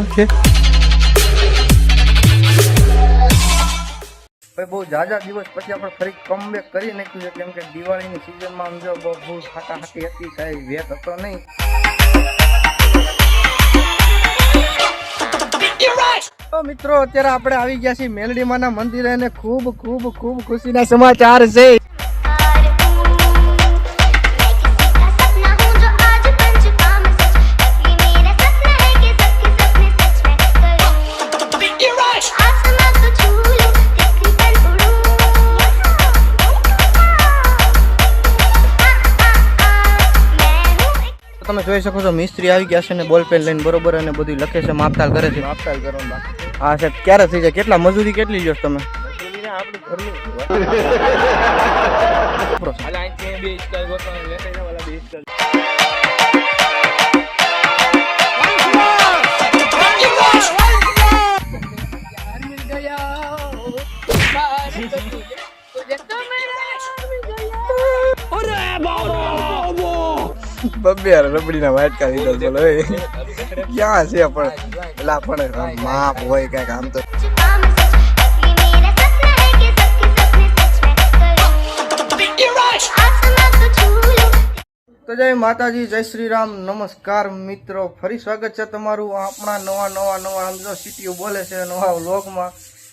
Okay. ભાઈ, બહુ જાજા દિવસ પછી આપણે ફરી કમબેક કરી નાખ્યું છે. કેમ કે દિવાળીની સિઝનમાં આમ બહુ બહુ ફાટાફાટી હતી, કાંઈ વેત હતો નહીં. મિત્રો, અત્યારે આપણે આવી ગયા છીએ મેલડીમાના મંદિરે અને ખૂબ ખૂબ ખૂબ ખુશીના સમાચાર છે. તમે જોઈ શકો છો મિસ્ત્રી આવી ગયા છે ને બોલ પેન લઈને બરોબર અને બધું લખે છે માપતાલ કરે છે. માપતાલ બાકી. હા સાહેબ ક્યારે થઈ જાય? કેટલા મજૂરી કેટલી જો તમે? આપણે તમે રબડીના વાટકા લીધા બોલો છે પણ? પેલા પણ માપ હોય કાંઈક આમ તો. જય માતાજી, જય શ્રી રામ નમસ્કાર મિત્રો. ફરી સ્વાગત છે તમારું આપણા નવા નવા નવા આમ જો સિટીઓ બોલે છે નવા વ્લોગમાં.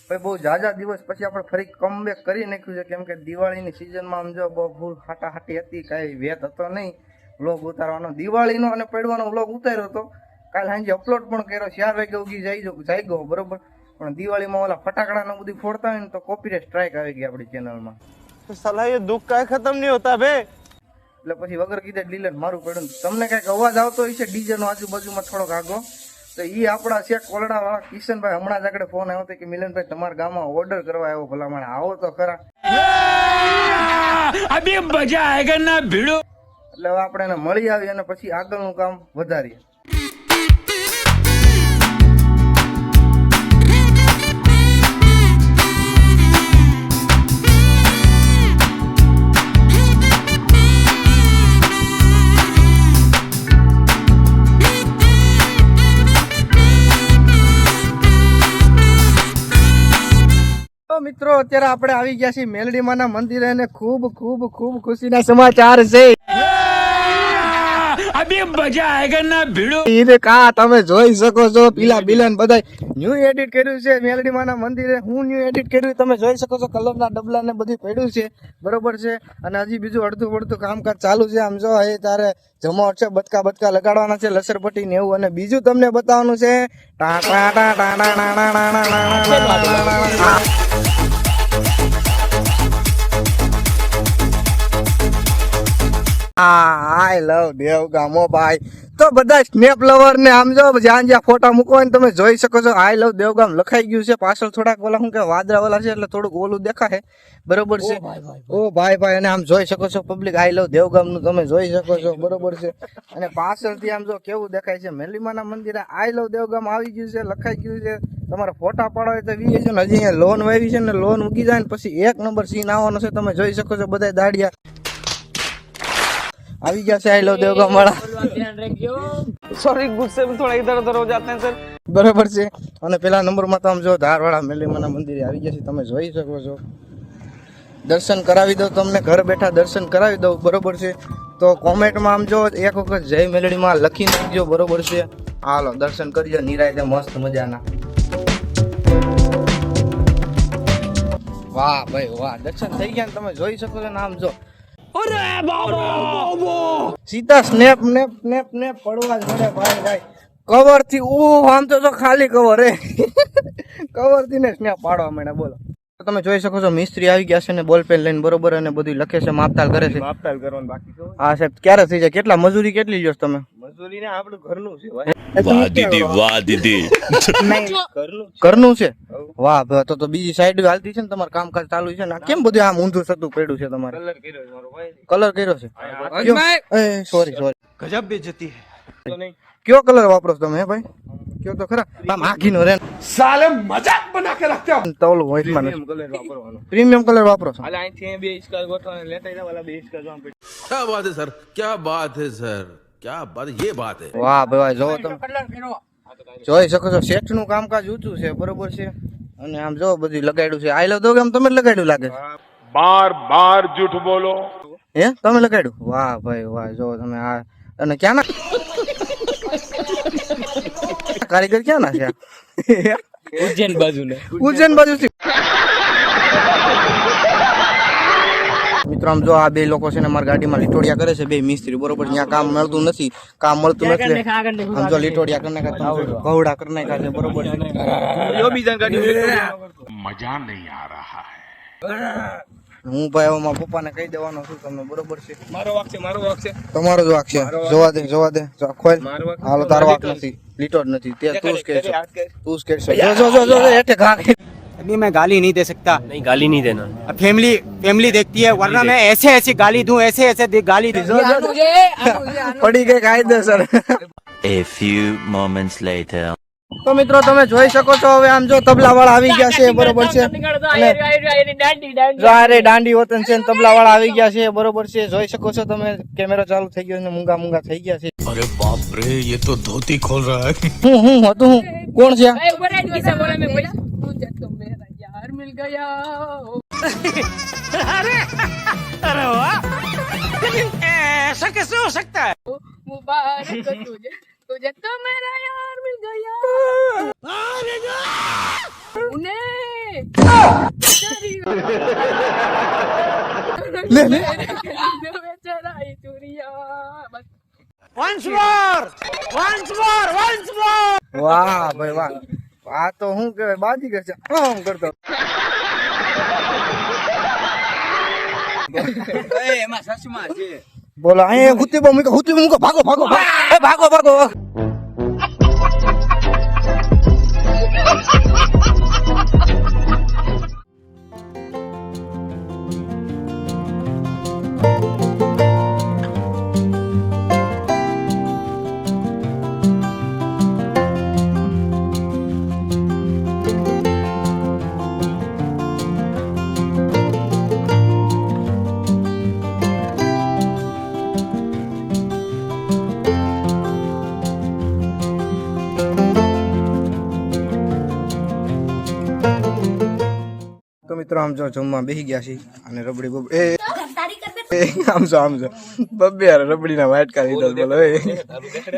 ભાઈ, બહુ જાજા દિવસ પછી આપણે ફરી કમબેક કરી નાખ્યું છે. કેમ કે દિવાળીની સિઝનમાં આમ જો બહુ ભૂલ હાટાહાટી હતી, કાંઈ વેત હતો નહીં. વ્લોગ ઉતારવાનો દિવાળીનો અને પડવાનો વ્લોગ ઉતાર્યો હતો કાલે સાંજે અપલોડ પણ કર્યો ચાર વાગે ઉગી જાય જાય ગયો બરોબર? પણ દિવાળીમાં ઓલા ફટાકડાને બધું ફોડતા હોય ને તો કોપીરાઇટ સ્ટ્રાઇક આવી ગઈ આપણી ચેનલમાં સલાહ એ દુઃખ કાંઈ ખતમ નહીં હોતા બે પછી વગર કીધે ડીલર મારું પડ્યું તમને કાંઈક અવાજ આવતો હોય છે ડીજેનો આજુબાજુમાં થોડોક આગો? તો એ આપણા છે કોલડાવાળા કિશનભાઈ હમણાં જ આગળ ફોન આવ્યો હતો કે મિલનભાઈ તમારા ગામમાં ઓર્ડર કરવા આવ્યો ભલામણ. આવો તો ખરા. અભી મજા આવેગા ના ભીડો. એટલે આપણે એને મળી આવી અને પછી આગળનું કામ વધારીએ. મિત્રો, અત્યારે આપણે આવી ગયા છીએ મેલડીમાના મંદિરે અને ખૂબ ખૂબ ખૂબ ખુશીના સમાચાર છે. અબે મજા આગળ જોઈ શકો છો પીલા બિલન બધા ન્યુ એડિટ કર્યું છે મેલડી માના મંદિરે હું ન્યુ એડિટ કર્યું તમે જોઈ શકો છો કલરના ડબલા ને બધું પડ્યું છે બરોબર છે અને હજી બીજું અડધું પડતું કામકાજ ચાલુ છે આમ જો એ તારે જમાવટ છે બતકા બતકા લગાડવાના છે લસરપટ્ટી ને એવું અને બીજું તમને બતાવવાનું છે ટાટા ટાટા ટાટા ટાટા આ આઈ લવ દેવગામો ભાઈ. તો બધા સ્નેપ લવર ને આમ જો જ્યાં જ્યાં ફોટા મૂકો ને તમે જોઈ શકો છો આઈ લવ દેવગામ લખાઈ ગયું છે. પાછળ થોડાક ઓલા શું કે વાદરા ઓલા છે એટલે થોડુંક ઓલું દેખાય. બરોબર છે. ઓ ભાઈ ભાઈ અને આમ જોઈ શકો છો પબ્લિક આઈ લવ દેવગામનું તમે જોઈ શકો છો. બરોબર છે. અને પાછળથી આમ જો કેવું દેખાય છે મેલીમાના મંદિરે આઈ લવ દેવગામ આવી ગયું છે લખાઈ ગયું છે. તમારે ફોટા પાડવા તો વીએ છે ને હજી અહીંયા લોન વાવી છે ને લોન ઉગી જાય ને પછી એક નંબર સીન આવવાનો છે તમે જોઈ શકો છો બધા દાડિયા. આવી ગયા છે આઈ લવ દેવગામ વાળા सॉरी गुस्से में थोड़ा इधर उधर हो जाते हैं सर બરોબર છે અને પેલા નંબરમાં તો આમ જો ધારવાળા મેલીમાના મંદિરે આવી ગયા છે તમે જોઈ શકો છો દર્શન કરાવી દઉં તમને ઘર બેઠા દર્શન કરાવી દઉં બરોબર છે તો કોમેન્ટમાં આમ જો એક વખત જય મેલડીમાં લખી નાખજો બરોબર છે હાલો દર્શન કરજો નિરાયતે મસ્ત મજાના વાહ ભાઈ વાહ દર્શન થઈ ગયા ને તમે જોઈ શકો છો ને આમ જો સીધા સ્નેપ નેપ નેપ નેપ પડવા જ મળે ભાઈ ભાઈ. કવરથી ઓ આમ તો ખાલી કવર હે. કવરથી ને સ્નેપ પાડવા માંડ્યા બોલો. તમે જોઈ શકો છો મિસ્ત્રી આવી ગયા છે ને બોલ પેન લઈને બરોબર અને બધું લખે છે માપતાલ કરે છે. માપતાલ કરવાનું બાકી હા સાહેબ ક્યારે થઈ જાય? કેટલા મજૂરી કેટલી લ્યો તમે? મજૂરી ને આપણું ઘરનું છે વાહ સાઈડ હાલતી છે ને તમારું કામકાજ ચાલુ છે ને? કેમ બધું આમ ઊંધું સતું પડ્યું છે તમારે? કલર કર્યો છે સોરી સોરી કયો કલર વાપરો છો તમે ભાઈ? કયો તો ખરા? આમ આખીનો રે. સાલે પ્રીમિયમ કલર વાપરો છો? બે સર ક્યાં બાત હે સર? ક્યાં બાત યે બાત હે? વાહ ભાઈ જો તમે. જોઈ શકો છો શેઠનું કામકાજ ઊંચું છે બરોબર છે. અને આમ જો બધું લગાડ્યું છે. આઈ લવ દો કે તમે લગાડ્યું લાગે બાર બાર જૂઠ બોલો. હે? તમે લગાડ્યું? વાહ ભાઈ વાહ જો તમે આ અને ક્યાં ના કારીગર ક્યાં ના છે? ઉજ્જૈન બાજુ ને ઉજ્જૈન બાજુ થી મિત્રો આમ જો આ બે લોકો છે ને અમારી ગાડીમાં લીટોડિયા કરે છે બે મિસ્ત્રી બરોબર ત્યાં કામ મળતું નથી કામ મળતું નથી. આમ જો લીટોડિયા કરી નાખે ઘવડા કરી નાખ્યા છે બરોબર. મજા નહીં આ રહા હું. ભાઈ મારા પપ્પાને કહી દેવાનો છું તમને બરોબર છે? મારો વાક છે મારો વાક છે. તમારો જ વાક છે. જોવા દે જોવા દે. ખોલ. હાલો તારો વાક નથી. લીટો નથી. તે તું જ કે તું જ કે જો જો જો જો હેઠે ઘા. अभी मैं गाली नहीं दे सकता नहीं गाली नहीं देना अब फैमिली फैमिली देखती है वरना मैं ऐसे ऐसे गाली दूं ऐसे ऐसे दे- गाली दूं જો, જો, જો. પડી ગઈ કાયદેસર A few moments later. તો મિત્રો તમે જોઈ શકો છો હવે આમ જો તબલા વાળા આવી ગયા છે બરોબર છે અને જો આ રે દાંડી વતન છે ને તબલા વાળા આવી ગયા છે બરોબર છે જોઈ શકો છો તમે કેમેરો ચાલુ થઈ ગયો છે ને મૂંગા મૂંગા થઈ ગયા છે अरे बाप रे ये तो धोती खोल रहा है હું હું હતું હું કોણ છે मुझे तो मेरा यार मिल गया। अरे अरे ऐसा कैसे हो सकता है? मुबारक तुझे तुझे तो मेरा यार मिल गया। ले ले। Once more! Once more! वाह भाई वाह। આ તો હું કહેવાય બાજી કે છે. આમ કરતો. બોલો અહીંયા હુતી બા મૂકો હુતી મૂકો ભાગો ભાગો ભાગો ભાગો ભાગો. આમ જો જમવા બેસી ગયા છે અને રબડી બબડી એ આમ જો આમ જો. બબ્બે યાર વાટકા લીધો બોલો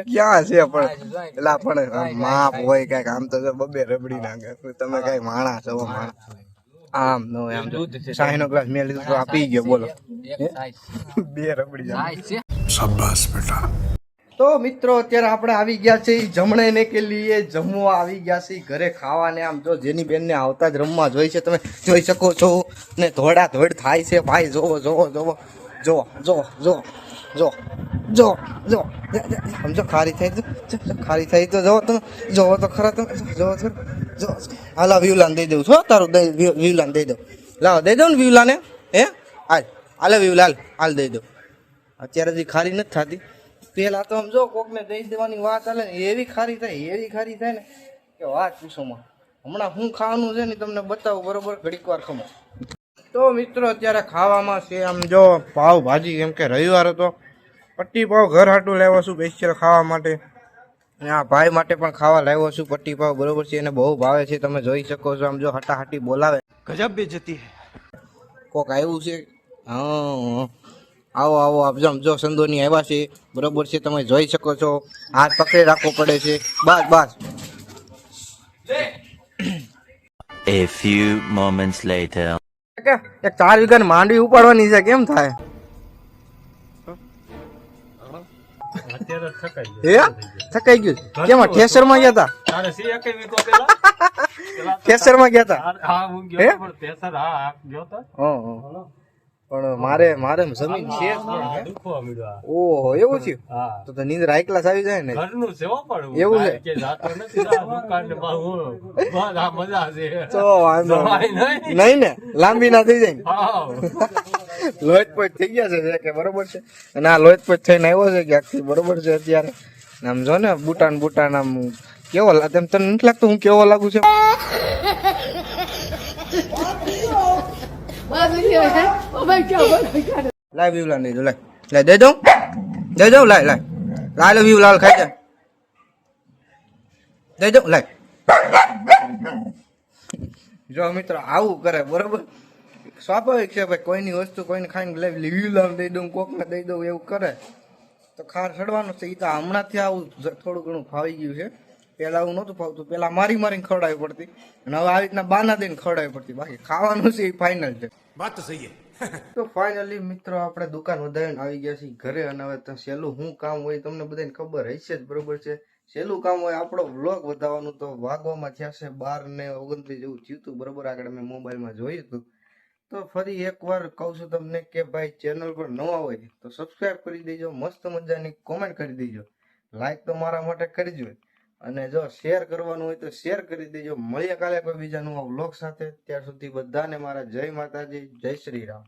ક્યાં છે પણ? પેલા પણ માપ હોય કંઈક આમ તો બબ્બે રબડી ના તમે કઈ માણા છો માણા આમ નો આમ સાહી નો ગ્લાસ મેં લીધો આપી ગયો બોલો. બે રબડી શાબાશ બેટા. તો મિત્રો અત્યારે આપણે આવી ગયા છે જમણે ને કે લીએ. જમવા આવી ગયા છે ઘરે ખાવાને આમ. જો જેની બેનને આવતા જ રમવા જોઈ છે તમે જોઈ શકો છો. ને ધોડા ધોડ થાય છે ભાઈ. જોવો જોવો જોવો જો જો જો જો જો જો સમજો ખારી થાય તો જો, જો, ખારી થાય તો જોવો તમે. જોવો તો ખરા તમે. જોવો છો જો હાલા વ્યુલાન દઈ દઉં છો તારું દઈ વ્યુલાન દઈ દઉં. લાવ દઈ દઉં ને વ્યુલાને હે? હાલ હાલે વ્યુલાલ હાલ દઈ દઉં. અત્યારે હજી ખારી નથી થતી. પેલા તો આમ જો કોકને દઈ દેવાની વાત હાલે ને એવી ખારી થાય એવી ખારી થાય ને કે વાત પૂછોમાં હમણાં શું ખાવાનું છે ને તમને બતાવું બરોબર? ઘડીક વાર ખમો. તો મિત્રો અત્યારે ખાવામાં છે આમ જો પાવ ભાજી કેમ કે રવિવાર હતો. પટ્ટી પાવ ઘર હાટું લાવ્યો છું સ્પેશિયલ ખાવા માટે. અને આ ભાઈ માટે પણ ખાવા લાવ્યો છું પટ્ટી પાવ બરોબર છે? એને બહુ ભાવે છે તમે જોઈ શકો છો આમ જો હટાહટી બોલાવે. ગજબ બેજતી કોક આવ્યું છે. હા આવો આવો આપ જો જો સંદોની આવ્યા છે બરોબર છે તમે જોઈ શકો છો હાથ પકડી રાખવો પડે છે બસ બસ. A few moments later. કે એક ચાર વીઘાની માંડવી ઉપાડવાની છે કેમ થાય? થકાઈ ગયું. કેમાં ઠેસરમાં ગયા હતા ઠેસરમાં ગયા હતા હા હું હે? ગયો પણ મારે મારે જમીન છે ઓહો એવું હા. તો તો નીંદર હાઈ આવી જાય ને? ઘરનું છે એવું છે? મજા છે. તો વાંધો નહીં. ને? લાંબી ના થઈ જાય ને? હા. લોહિત પોઈન્ટ થઈ ગયા છે કે બરોબર છે. અને આ લોહિત પોઈન્ટ થઈને આવ્યો છે ક્યાંકથી બરોબર છે અત્યારે. આમ જો ને બુટાન બુટાન આમ કેવો તેમ તને નથી લાગતું હું કેવો લાગુ છે. લાય વ્યુ લાલ દઈ દો લાય લાય દઈ દઉં દઈ દઉં લાય લાય લાય લો વ્યુ લાલ ખાઈ દઈ દઉં લાય જો મિત્રો આવું કરે બરોબર સ્વાભાવિક છે ભાઈ કોઈની વસ્તુ કોઈને ખાઈને લઈ લીવ્યુ લાવ દઈ દઉં કોકને દઈ દઉં એવું કરે તો ખાર ચડવાનું છે એ તો હમણાંથી આવું થોડું ઘણું ફાવી ગયું છે પહેલા હું નહોતું ફાવતું. પહેલા મારી મારીને ખવડાવી પડતી. અને હવે આવી રીતના બાના દઈને ખવડાવી પડતી. બાકી ખાવાનું છે એ ફાઇનલ છે. વાત તો સહી તો ફાઇનલી મિત્રો આપણે દુકાન વધારીને આવી ગયા છીએ ઘરે. અને હવે સહેલું શું કામ હોય તમને બધાને ખબર હશે જ બરોબર છે? સહેલું કામ હોય આપણો વ્લોગ વધારવાનું તો વાગવામાં થયા છે બાર ને ઓગણત્રીસ જેવું થયું હતું બરોબર? આગળ મેં મોબાઈલમાં જોયું હતું. તો ફરી એકવાર કહું છું તમને કે ભાઈ ચેનલ પર નવા હોય તો સબસ્ક્રાઈબ કરી દેજો મસ્ત મજાની કોમેન્ટ કરી દેજો. લાઈક તો મારા માટે કરી કરજો અને જો શેર કરવાનું હોય તો શેર કરી દેજો. મળીએ કાલે કોઈ બીજા નવા વ્લોગ સાથે. ત્યાર સુધી બધાને મારા જય માતાજી, જય શ્રી રામ.